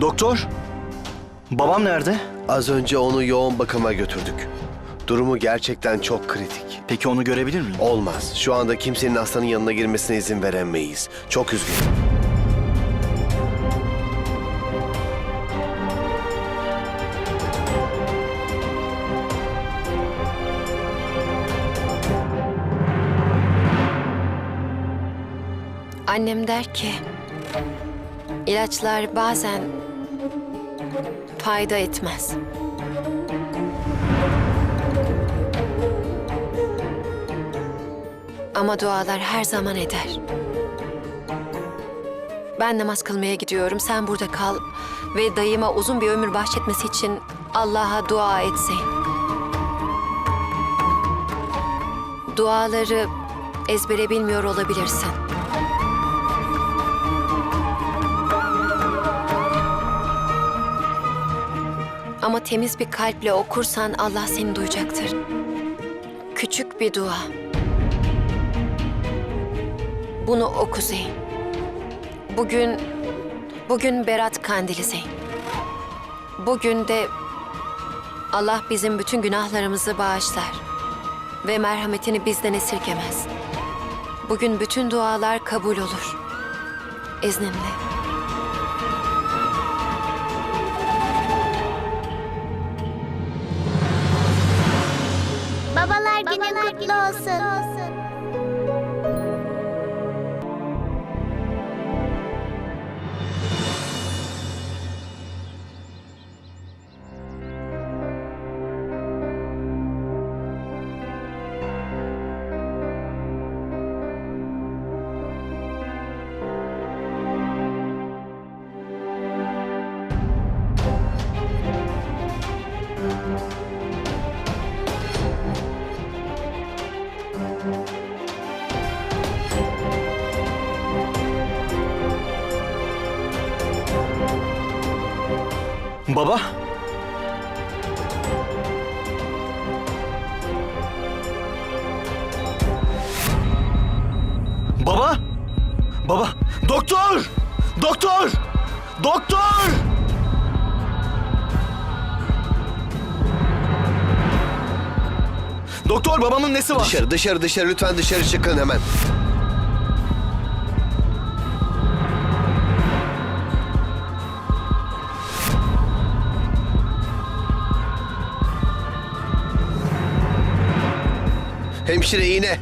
Doktor, babam nerede? Az önce onu yoğun bakıma götürdük. Durumu gerçekten çok kritik. Peki onu görebilir miyim? Olmaz. Şu anda kimsenin hastanın yanına girmesine izin veremeyiz. Çok üzgünüm. Annem der ki ilaçlar bazen fayda etmez. Ama dualar her zaman eder. Ben namaz kılmaya gidiyorum. Sen burada kal ve dayıma uzun bir ömür bahşetmesi için Allah'a dua et Zeyn. Duaları ezbere bilmiyor olabilirsin. Ama temiz bir kalple okursan Allah seni duyacaktır. Küçük bir dua. Bunu oku Zeyn. Bugün, bugün Berat Kandili Zeyn. Bugün de Allah bizim bütün günahlarımızı bağışlar ve merhametini bizden esirgemez. Bugün bütün dualar kabul olur. İzninle. Baba? Baba? Baba? Doktor! Doktor! Doktor! Doktor babamın nesi var? Dışarı, dışarı, dışarı. Lütfen dışarı çıkın hemen. Hemşire iğne.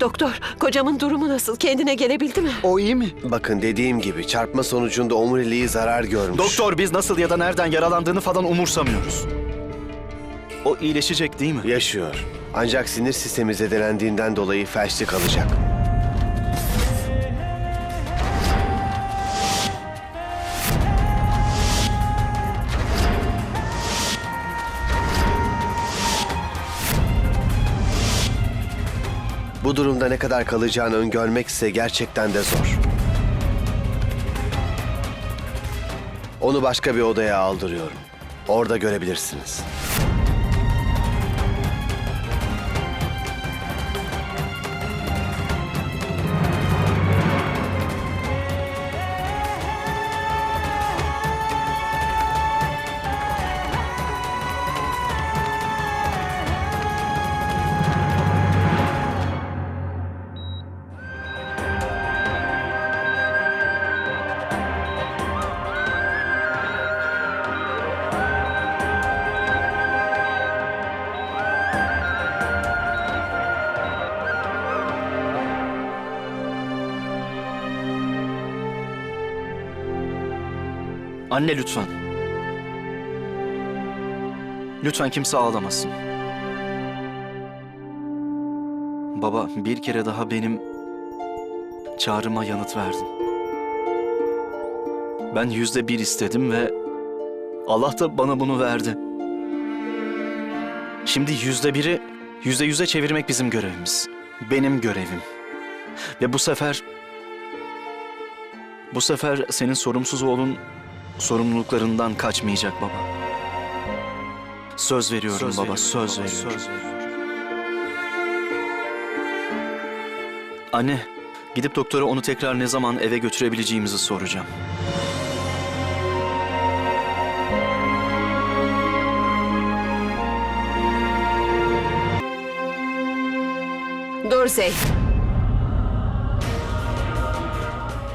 Doktor, kocamın durumu nasıl? Kendine gelebildi mi? O iyi mi? Bakın dediğim gibi çarpma sonucunda omuriliği zarar görmüş. Doktor biz nasıl ya da nereden yaralandığını falan umursamıyoruz. O iyileşecek değil mi? Yaşıyor. Ancak sinir sistemi zedelendiğinden dolayı felçli kalacak. Bu durumda ne kadar kalacağını öngörmek ise gerçekten de zor. Onu başka bir odaya aldırıyorum. Orada görebilirsiniz. Anne lütfen. Lütfen kimse ağlamasın. Baba bir kere daha benim çağrıma yanıt verdin. Ben yüzde bir istedim ve Allah da bana bunu verdi. Şimdi yüzde biri yüzde yüze çevirmek bizim görevimiz. Benim görevim. Ve bu sefer... Bu sefer senin sorumsuz oğlun sorumluluklarından kaçmayacak baba. Söz veriyorum baba, söz veriyorum. Anne, gidip doktora onu tekrar ne zaman eve götürebileceğimizi soracağım. Dur Zeyn.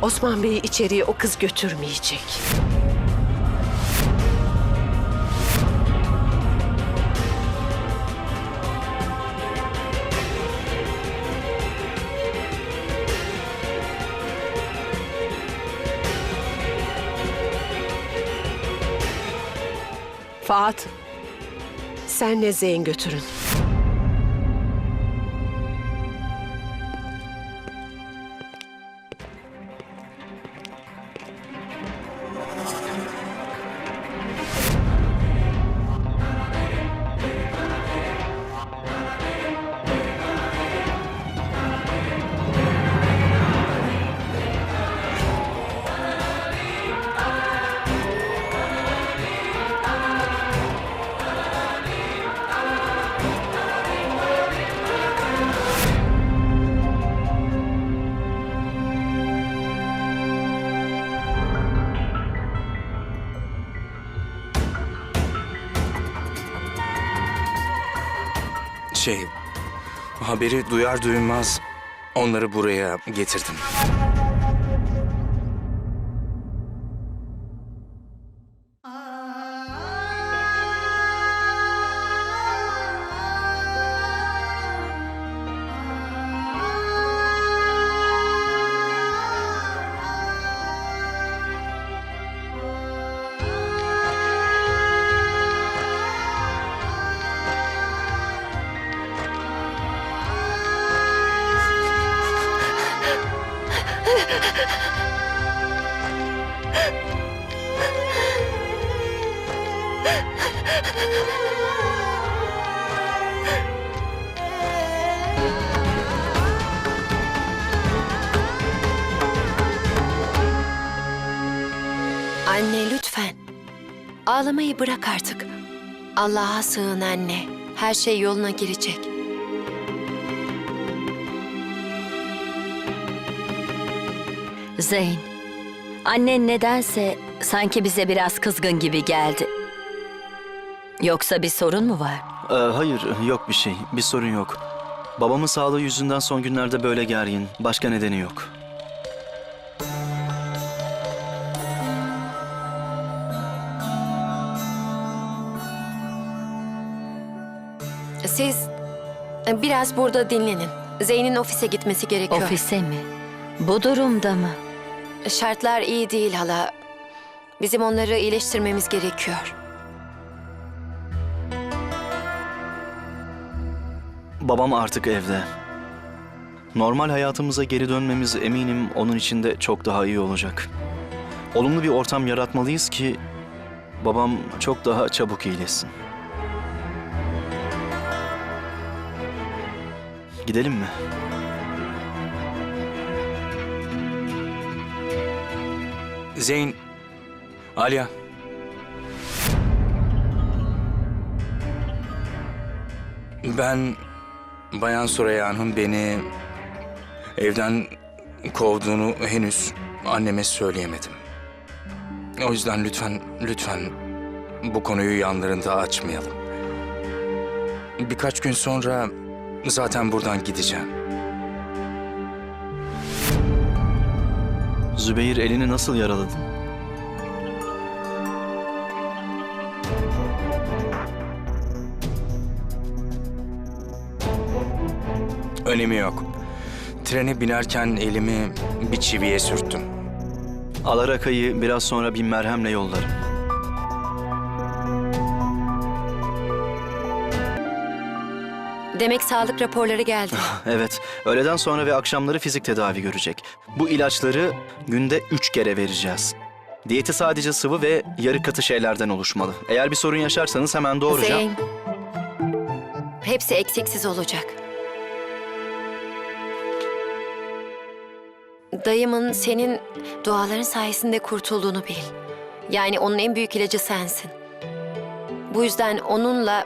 Osman Bey'i içeriye o kız götürmeyecek. Fahat, senle Zeyn götürün. Şey, haberi duyar duymaz onları buraya getirdim. Ağlamayı bırak artık. Allah'a sığın anne. Her şey yoluna girecek. Zeyn, annen nedense sanki bize biraz kızgın gibi geldi. Yoksa bir sorun mu var? Ee, hayır, yok bir şey. Bir sorun yok. Babamın sağlığı yüzünden son günlerde böyle gergin. Başka nedeni yok. Siz e, biraz burada dinlenin. Zeyn'in ofise gitmesi gerekiyor. Ofise mi? Bu durumda mı? Şartlar iyi değil hala. Bizim onları iyileştirmemiz gerekiyor. Babam artık evde. Normal hayatımıza geri dönmemiz eminim onun için de çok daha iyi olacak. Olumlu bir ortam yaratmalıyız ki babam çok daha çabuk iyileşsin. Gidelim mi? Zeyn, Alya. Ben Bayan Sureya'nın beni evden kovduğunu henüz anneme söyleyemedim. O yüzden lütfen, lütfen bu konuyu yanlarında açmayalım. Birkaç gün sonra zaten buradan gideceğim. Zübeyir elini nasıl yaraladın? Önemi yok. Trene binerken elimi bir çiviye sürttüm. Alaraka'yı biraz sonra bir merhemle yollarım. Demek sağlık raporları geldi. Evet, öğleden sonra ve akşamları fizik tedavi görecek. Bu ilaçları günde üç kere vereceğiz. Diyeti sadece sıvı ve yarı katı şeylerden oluşmalı. Eğer bir sorun yaşarsanız hemen doğuracağım. Zeyn. Hepsi eksiksiz olacak. Dayımın senin duaların sayesinde kurtulduğunu bil. Yani onun en büyük ilacı sensin. Bu yüzden onunla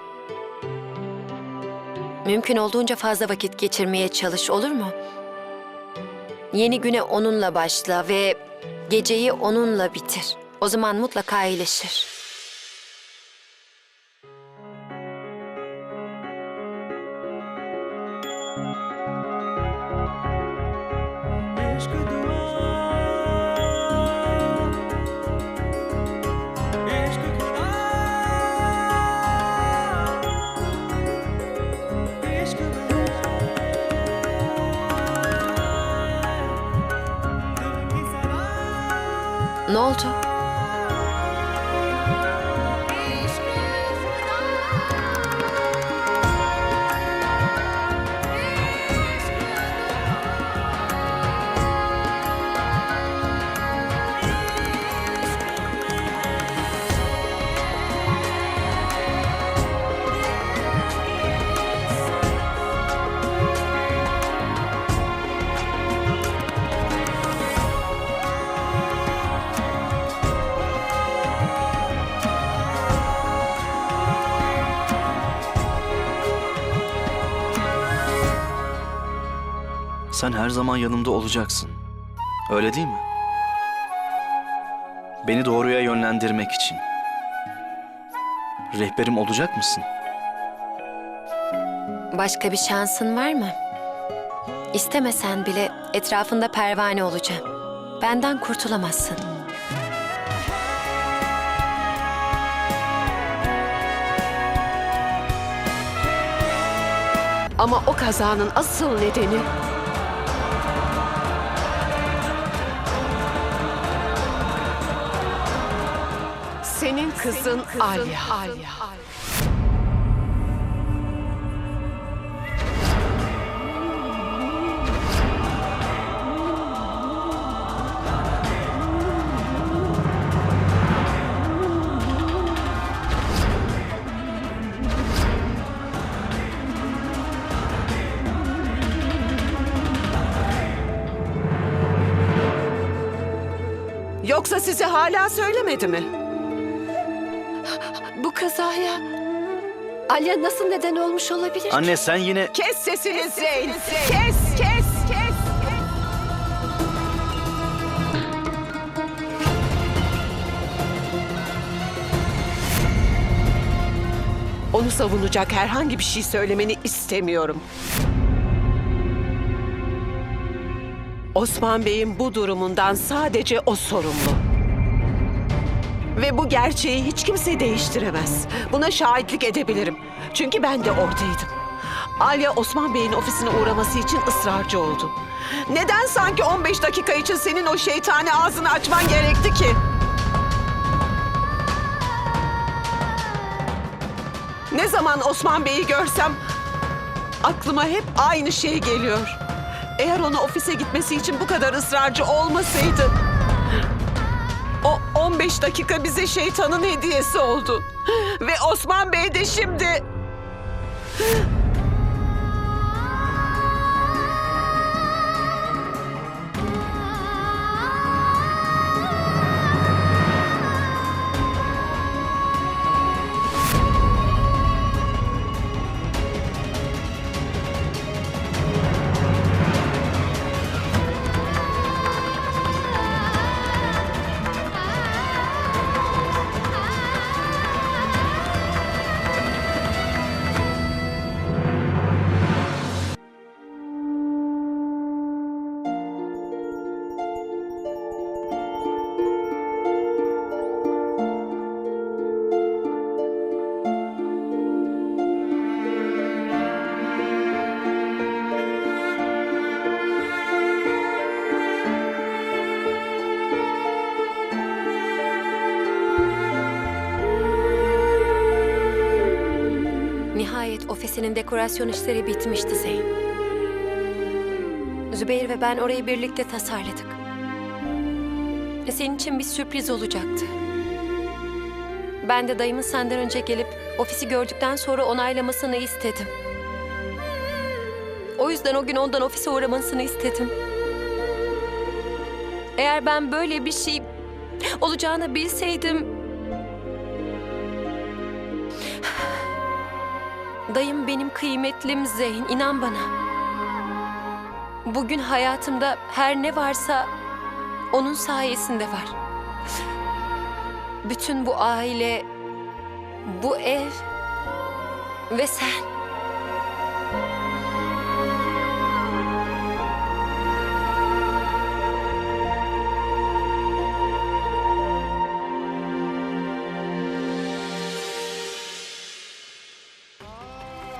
mümkün olduğunca fazla vakit geçirmeye çalış olur mu? Yeni güne onunla başla ve geceyi onunla bitir. O zaman mutlaka iyileşir. Sen her zaman yanımda olacaksın. Öyle değil mi? Beni doğruya yönlendirmek için. Rehberim olacak mısın? Başka bir şansın var mı? İstemesen bile etrafında pervane olacağım. Benden kurtulamazsın. Ama o kazanın asıl nedeni kızın Alya. Yoksa size hala söylemedi mi? Kazaya Alya nasıl neden olmuş olabilir? Anne sen yine... Kes sesini Zeyn. Kes, kes, kes. Onu savunacak herhangi bir şey söylemeni istemiyorum. Osman Bey'in bu durumundan sadece o sorumlu. Ve bu gerçeği hiç kimse değiştiremez. Buna şahitlik edebilirim. Çünkü ben de oradaydım. Alya Osman Bey'in ofisine uğraması için ısrarcı oldu. Neden sanki 15 dakika için senin o şeytani ağzını açman gerekti ki? Ne zaman Osman Bey'i görsem aklıma hep aynı şey geliyor. Eğer ona ofise gitmesi için bu kadar ısrarcı olmasaydı... O 15 dakika bize şeytanın hediyesi oldu. Ve Osman Bey de şimdi... ofisinin dekorasyon işleri bitmişti Zeyn. Zübeyir ve ben orayı birlikte tasarladık. Senin için bir sürpriz olacaktı. Ben de dayımın senden önce gelip ofisi gördükten sonra onaylamasını istedim. O yüzden o gün ondan ofise uğramasını istedim. Eğer ben böyle bir şey olacağını bilseydim... Dayım benim kıymetlim Zeyn, inan bana. Bugün hayatımda her ne varsa onun sayesinde var. Bütün bu aile, bu ev ve sen.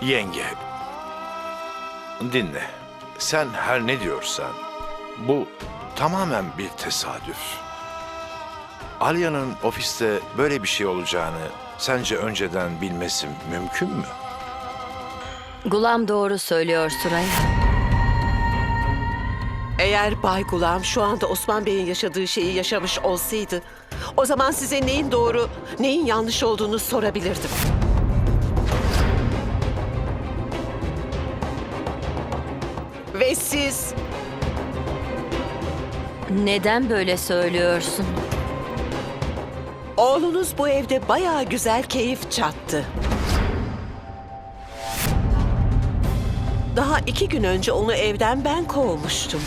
Yenge. Dinle. Sen her ne diyorsan bu tamamen bir tesadüf. Alya'nın ofiste böyle bir şey olacağını sence önceden bilmesi mümkün mü? Gulam doğru söylüyor Suraya. Eğer Bay Gulam şu anda Osman Bey'in yaşadığı şeyi yaşamış olsaydı, o zaman size neyin doğru, neyin yanlış olduğunu sorabilirdim. Ve siz Neden böyle söylüyorsun? Oğlunuz bu evde bayağı güzel keyif çattı. Daha iki gün önce onu evden ben kovmuştum.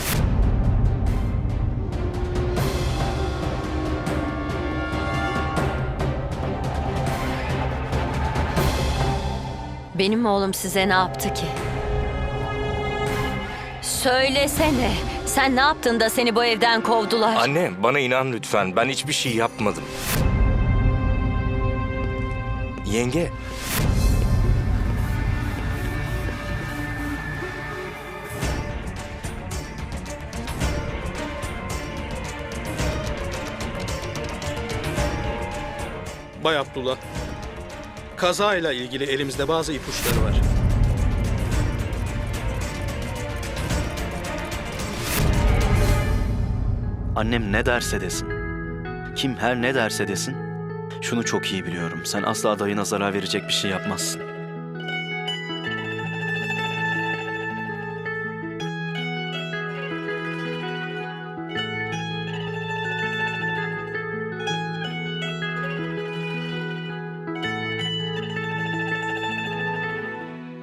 Benim oğlum size ne yaptı ki? Söylesene. Sen ne yaptın da seni bu evden kovdular? Anne bana inan lütfen. Ben hiçbir şey yapmadım. Yenge. Bay Abdullah, kazayla ilgili elimizde bazı ipuçları var. Annem ne derse desin. Kim her ne derse desin. Şunu çok iyi biliyorum. Sen asla dayına zarar verecek bir şey yapmazsın.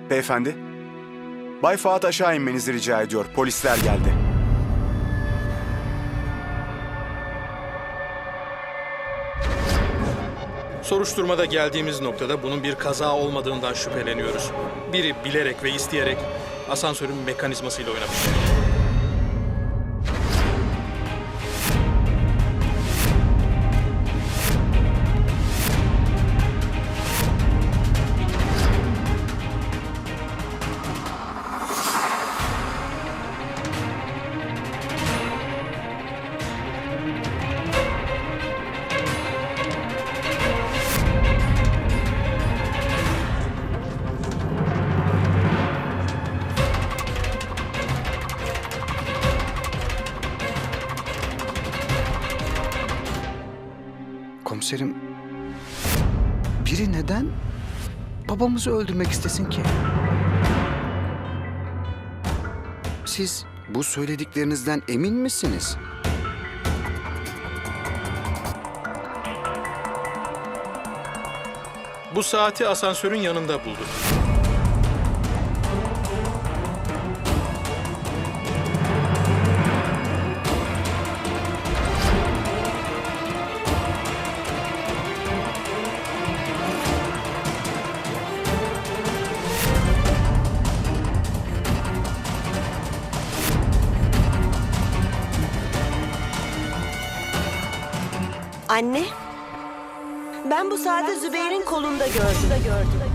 Beyefendi, Bay Fuat aşağı inmenizi rica ediyor. Polisler geldi. Soruşturmada geldiğimiz noktada bunun bir kaza olmadığından şüpheleniyoruz. Biri bilerek ve isteyerek asansörün mekanizmasıyla oynamış. Komiserim, biri neden babamızı öldürmek istesin ki? Siz bu söylediklerinizden emin misiniz? Bu saati asansörün yanında bulduk. Anne, ben bu saati Zübeyir'in kolunda gördüm.